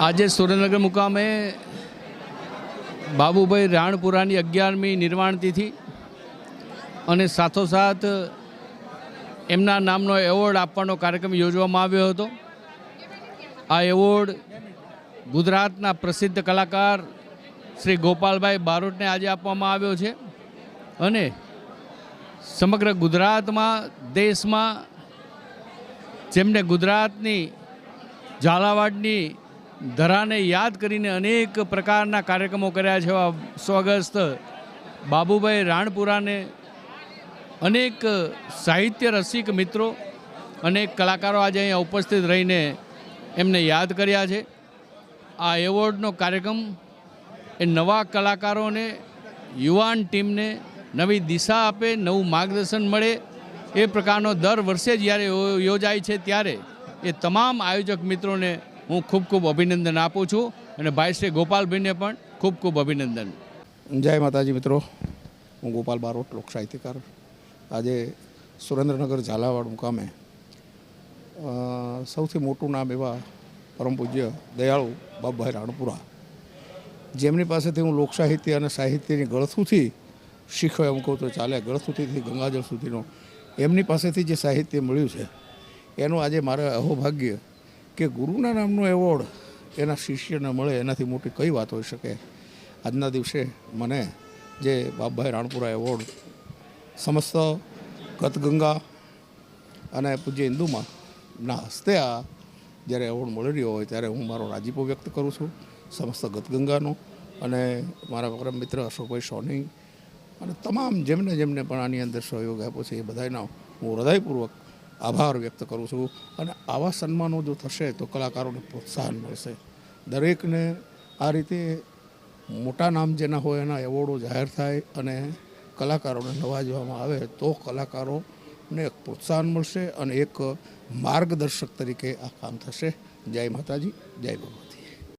આજે સુરેન્દ્રનગર મુકામે બાબુભાઈ રાણપુરાની અગિયારમી નિર્વાણ તિથિ અને સાથોસાથ એમના નામનો એવોર્ડ આપવાનો કાર્યક્રમ યોજવામાં આવ્યો હતો. આ એવોર્ડ ગુજરાતના પ્રસિદ્ધ કલાકાર શ્રી ગોપાલભાઈ બારોટને આજે આપવામાં આવ્યો છે અને સમગ્ર ગુજરાતમાં, દેશમાં જેમને ગુજરાતની ઝાલાવાડની ધરાને યાદ કરીને અનેક પ્રકારના કાર્યક્રમો કર્યા છે. એવા સ્વગસ્ત બાબુભાઈ રાણપુરાને અનેક સાહિત્ય રસિક મિત્રો, અનેક કલાકારો આજે અહીંયા ઉપસ્થિત રહીને એમને યાદ કર્યા છે. આ એવોર્ડનો કાર્યક્રમ એ નવા કલાકારોને, યુવાન ટીમને નવી દિશા આપે, નવું માર્ગદર્શન મળે એ પ્રકારનો દર વર્ષે જ્યારે યોજાય છે ત્યારે એ તમામ આયોજક મિત્રોને હું ખૂબ ખૂબ અભિનંદન આપું છું અને ભાઈ શ્રી ગોપાલભાઈને પણ ખૂબ ખૂબ અભિનંદન. જય માતાજી મિત્રો. હું ગોપાલ બારોટ, લોક સાહિત્યકાર. આજે સુરેન્દ્રનગર ઝાલાવાડ મુકામે સૌથી મોટું નામ એવા પરમ પૂજ્ય દયાળુ બાબભાઈ રાણપુરા, જેમની પાસેથી હું લોક સાહિત્ય અને સાહિત્યની ગળથુથી શીખ્યો એમ કહું તો ચાલે, ગળથુથીથી ગંગાજળ સુધીનો. એમની પાસેથી જે સાહિત્ય મળ્યું છે, એનું આજે મારે અહોભાગ્ય કે ગુરુના નામનો એવોર્ડ એના શિષ્યને મળે, એનાથી મોટી કઈ વાત હોઈ શકે? આજના દિવસે મને જે બાપભાઈ રાણપુરા એવોર્ડ, સમસ્ત ગતગંગા અને પૂજ્ય હિન્દુમાં ના હસ્તે આ જ્યારે એવોર્ડ મળી રહ્યો હોય ત્યારે હું મારો રાજીપો વ્યક્ત કરું છું, સમસ્ત ગતગંગાનો અને મારા પરમ મિત્ર અશોકભાઈ સોની અને તમામ જેમને જેમને પણ આની અંદર સહયોગ આપ્યો છે એ બધાના હું હૃદયપૂર્વક આભાર વ્યક્ત કરું છું. અને આવા સન્માનો જો થશે તો કલાકારોને પ્રોત્સાહન મળશે. દરેકને આ રીતે મોટા નામ જેના હોય એના એવોર્ડો જાહેર થાય અને કલાકારોને નવાજવામાં આવે તો કલાકારોને એક પ્રોત્સાહન મળશે અને એક માર્ગદર્શક તરીકે આ કામ થશે. જય માતાજી, જય ભગવતી